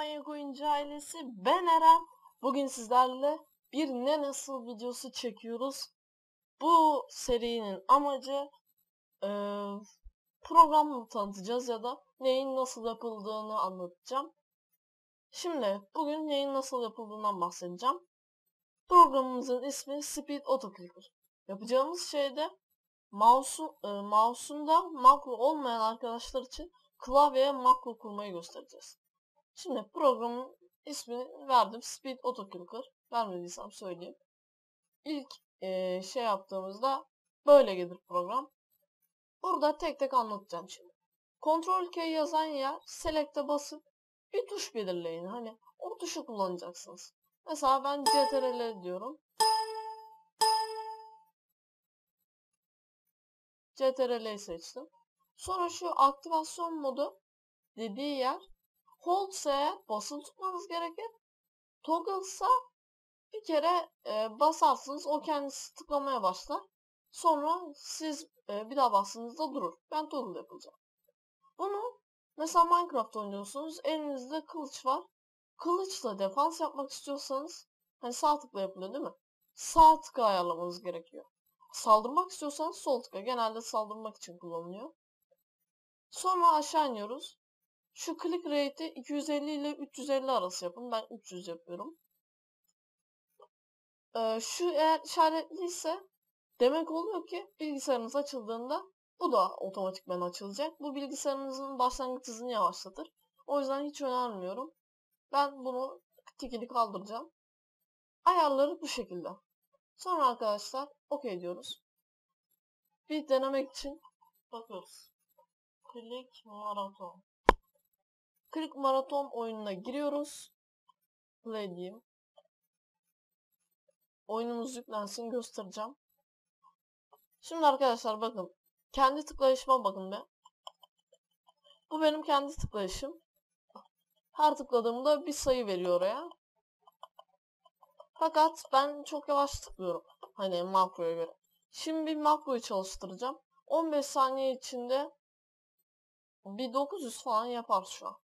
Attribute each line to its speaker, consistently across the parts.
Speaker 1: Manyak Oyuncu ailesi ben Eren. Bugün sizlerle bir ne nasıl videosu çekiyoruz. Bu serinin amacı eee programı tanıtacağız ya da neyin nasıl yapıldığını anlatacağım. Şimdi bugün neyin nasıl yapıldığından bahsedeceğim. Programımızın ismi Speed Autoclicker. Yapacağımız şey de mouse'u, e, mouse'unda makro olmayan arkadaşlar için klavyeye makro kurmayı göstereceğiz. Şimdi programın ismini verdim. Speed Autoclicker. Vermediysem söyleyeyim. İlk e, şey yaptığımızda böyle gelir program. Burada tek tek anlatacağım şimdi. Ctrl K yazan yer Select'e basıp bir tuş belirleyin. Hani o tuşu kullanacaksınız. Mesela ben CTRL diyorum. CTRL'yi seçtim. Sonra şu aktivasyon modu dediği yer hold ise basılı tutmanız gerekir. Toggle ise bir kere e, basarsınız o kendisi tıklamaya başlar. Sonra siz e, bir daha bastığınızda durur. Ben toggle yapacağım. Bunu mesela Minecraft oynuyorsunuz. Elinizde kılıç var. Kılıçla defans yapmak istiyorsanız hani sağ tıkla yapılıyor değil mi? Sağ tıkı ayarlamanız gerekiyor. Saldırmak istiyorsanız sol tıka. Genelde saldırmak için kullanılıyor. Sonra aşağı iniyoruz. Şu click rate'i 250 ile 350 arası yapın. Ben 300 yapıyorum. Ee, şu eğer işaretliyse demek oluyor ki bilgisayarınız açıldığında bu da otomatikman açılacak. Bu bilgisayarınızın başlangıç hızını yavaşlatır. O yüzden hiç önermiyorum. Ben bunu tikini kaldıracağım. Ayarları bu şekilde. Sonra arkadaşlar OK diyoruz. Bir denemek için bakıyoruz. Click Marathon. Click Marathon oyununa giriyoruz. Play diyeyim. Oyunumuz yüklensin göstereceğim. Şimdi arkadaşlar bakın. Kendi tıklayışıma bakın be. Bu benim kendi tıklayışım. Her tıkladığımda bir sayı veriyor oraya. Fakat ben çok yavaş tıklıyorum. Hani makroya göre. Şimdi bir makroyu çalıştıracağım. 15 saniye içinde bir 900 falan yapar şu an.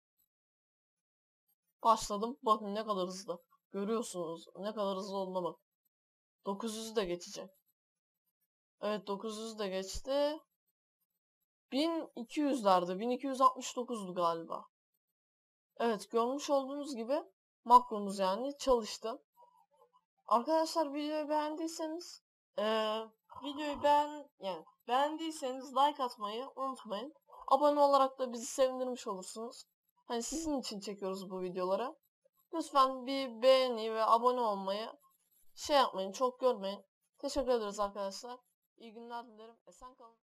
Speaker 1: Başladım. Bakın ne kadar hızlı. Görüyorsunuz ne kadar hızlı olduğuna bak. 900'ü de geçecek. Evet 900 de geçti. 1200'lerde. 1269'du galiba. Evet görmüş olduğunuz gibi makromuz yani çalıştı. Arkadaşlar videoyu beğendiyseniz ee, videoyu beğen yani beğendiyseniz like atmayı unutmayın. Abone olarak da bizi sevindirmiş olursunuz. Hani sizin için çekiyoruz bu videoları. Lütfen bir beğeni ve abone olmayı şey yapmayın, çok görmeyin. Teşekkür ederiz arkadaşlar. İyi günler dilerim. Esen kalın.